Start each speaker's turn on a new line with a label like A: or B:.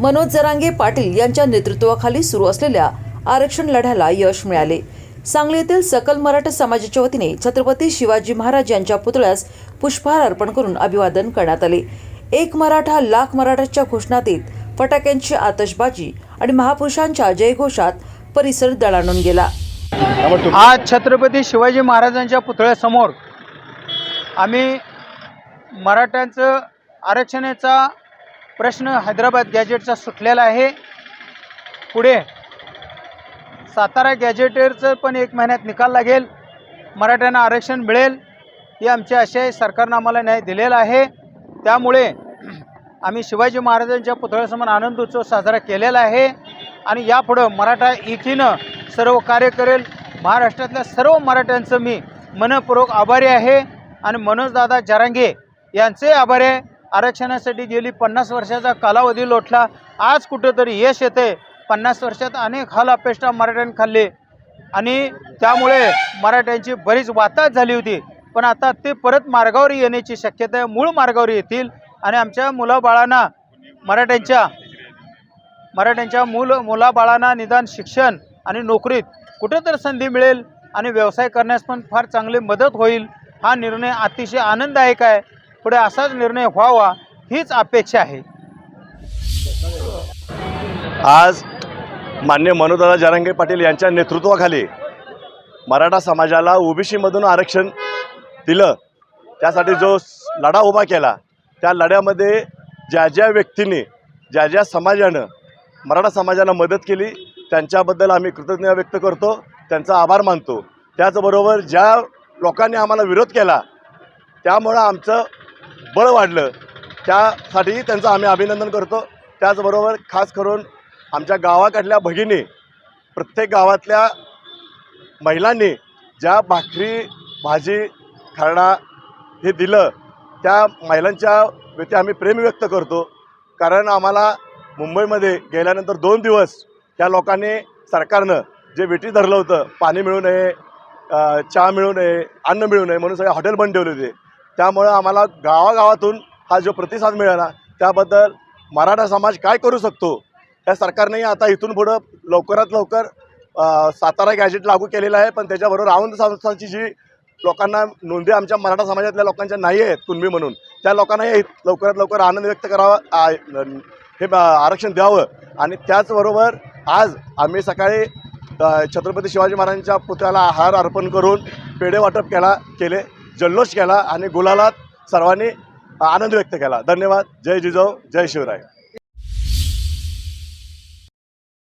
A: मनोज जरांगे पाटील यांच्या नेतृत्वाखाली सुरू असलेल्या आरक्षण लढ्याला यश मिळाले. सांगली येथील सकल मराठा समाजाच्या वतीने छत्रपती शिवाजी महाराज यांच्या पुतळ्यास पुष्पहार अर्पण करून अभिवादन करण्यात आले. एक मराठा लाख मराठाच्या घोषणातीत फटाक्यांची आतषबाजी आणि महापुरुषांच्या जयघोषात परिसर दणाणून गेला.
B: आज छत्रपती शिवाजी महाराजांच्या पुतळ्यासमोर आम्ही मराठ्यांचं आरक्षणाचा प्रश्न हैदराबाद गॅजेटचा सुटलेला आहे. पुढे सातारा गॅजेटरचं पण एक महिन्यात निकाल लागेल. मराठ्यांना आरक्षण मिळेल ही आमची आशा आहे सरकारनं आम्हाला न्याय दिलेला आहे. त्यामुळे आम्ही शिवाजी महाराजांच्या पुतळ्यासमोर आनंद उत्सव साजरा केलेला आहे. आणि यापुढं मराठा एकीनं सर्व कार्य करेल. महाराष्ट्रातल्या सर्व मराठ्यांचं मी मनपूर्वक आभारी आहे. आणि मनोजदादा जरांगे यांचे आभारी आहे. आरक्षणासाठी गेली पन्नास वर्षाचा कालावधी लोटला. आज कुठंतरी यश येते. पन्नास वर्षात अनेक हाल अपेष्टा मराठ्यांनी खाल्ले. आणि त्यामुळे मराठ्यांची बरीच वाताहत झाली होती. पण आता ते परत मार्गावर येण्याची शक्यता आहे. मूळ मार्गावर येतील. आणि आमच्या मुलाबाळांना मराठ्यांच्या मराठ्यांच्या मूल मुलाबाळांना निदान शिक्षण आणि नोकरीत कुठेतरी संधी मिळेल. आणि व्यवसाय करण्यास पण फार चांगली मदत होईल. हा निर्णय अतिशय आनंददायक आहे. पुढे असाच निर्णय व्हावा हीच अपेक्षा आहे.
C: आज मान्य मनोदादा जारंगे पाटील यांच्या नेतृत्वाखाली मराठा समाजाला ओबीसीमधून आरक्षण दिलं. त्यासाठी जो लढा उभा केला त्या लढ्यामध्ये ज्या ज्या व्यक्तींनी ज्या ज्या समाजानं मराठा समाजाला मदत केली त्यांच्याबद्दल आम्ही कृतज्ञता व्यक्त करतो त्यांचा आभार मानतो. त्याचबरोबर ज्या लोकांनी आम्हाला विरोध केला त्यामुळं आमचं बळ वाढलं. त्यासाठी त्यांचं आम्ही अभिनंदन करतो. त्याचबरोबर खास करून आमच्या गावाकडल्या भगिनी प्रत्येक गावातल्या महिलांनी ज्या भाकरी भाजी खरडा हे दिलं त्या महिलांच्या व्यक्ती आम्ही प्रेम व्यक्त करतो. कारण आम्हाला मुंबईमध्ये गेल्यानंतर दोन दिवस त्या लोकांनी सरकारनं जे वेटी धरलं होतं पाणी मिळू नये चहा मिळू नये अन्न मिळू नये म्हणून सगळे हॉटेल बंद ठेवले होते. त्यामुळं आम्हाला गावागावातून हा जो प्रतिसाद मिळाला त्याबद्दल मराठा समाज काय करू शकतो? या सरकारनेही आता इथून पुढं लवकरात लवकर सातारा गॅजेट लागू केलेलं आहे पण त्याच्याबरोबर रावण संस्थांची जी लोकांना नोंदी आमच्या मराठा समाजातल्या लोकांच्या नाही आहेत कुणबी म्हणून त्या लोकांनाही लवकरात लवकर आनंद व्यक्त करावा हे ब- आरक्षण द्यावं. आणि त्याचबरोबर आज आम्ही सकाळी छत्रपती शिवाजी महाराजांच्या पुतळ्याला आहार अर्पण करून पेढे वाटप केला केले. जल्लोष केला आणि गुलालात सर्वांनी आनंद व्यक्त केला. धन्यवाद. जय जिजाऊ. जय शिवराय.